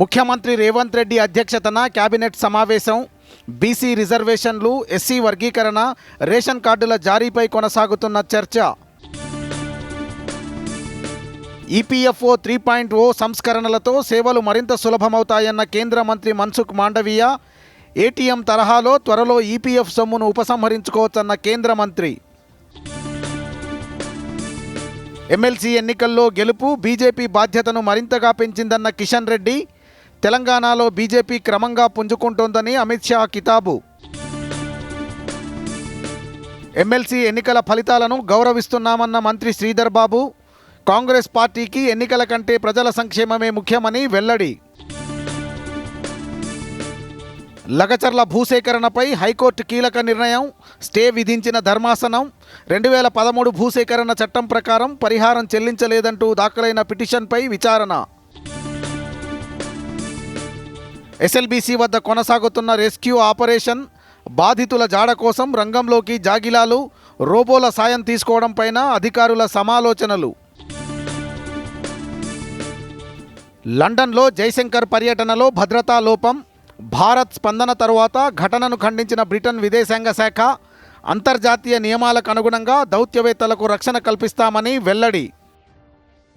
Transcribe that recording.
ముఖ్యమంత్రి రేవంత్ రెడ్డి అధ్యక్షతన కేబినెట్ సమావేశం బీసీ రిజర్వేషన్లు ఎస్సీ వర్గీకరణ రేషన్ కార్డుల జారీపై కొనసాగుతున్న చర్చ. ఈపీఎఫ్ఓ త్రీ పాయింట్ ఓ సంస్కరణలతో సేవలు మరింత సులభమవుతాయన్న కేంద్ర మంత్రి మన్సుఖ్ మాండవీయ ఏటీఎం తరహాలో త్వరలో ఈపీఎఫ్ సొమ్మును ఉపసంహరించుకోవచ్చన్న కేంద్ర మంత్రి. ఎమ్మెల్సీ ఎన్నికల్లో గెలుపు బీజేపీ బాధ్యతను మరింతగా పెంచిందన్న కిషన్ రెడ్డి తెలంగాణలో బీజేపీ క్రమంగా పుంజుకుంటోందని అమిత్ షా కితాబు. ఎమ్మెల్సీ ఎన్నికల ఫలితాలను గౌరవిస్తున్నామన్న మంత్రి శ్రీధర్ బాబు. కాంగ్రెస్ పార్టీకి ఎన్నికల కంటే ప్రజల సంక్షేమమే ముఖ్యమని వెల్లడి. లగచర్ల భూసేకరణపై హైకోర్టు కీలక నిర్ణయం స్టే విధించిన ధర్మాసనం. రెండు వేల పదమూడు భూసేకరణ చట్టం ప్రకారం పరిహారం చెల్లించలేదంటూ దాఖలైన పిటిషన్పై విచారణ. ఎస్ఎల్బీసీ వద్ద కొనసాగుతున్న రెస్క్యూ ఆపరేషన్ బాధితుల జాడ కోసం రంగంలోకి జాగిలాలు రోబోల సాయం తీసుకోవడం పైన అధికారుల సమాలోచనలు. లండన్లో జైశంకర్ పర్యటనలో భద్రతా లోపం భారత్ స్పందన తరువాత ఘటనను ఖండించిన బ్రిటన్ విదేశాంగ శాఖ అంతర్జాతీయ నియమాలకు అనుగుణంగా దౌత్యవేత్తలకు రక్షణ కల్పిస్తామని వెల్లడి.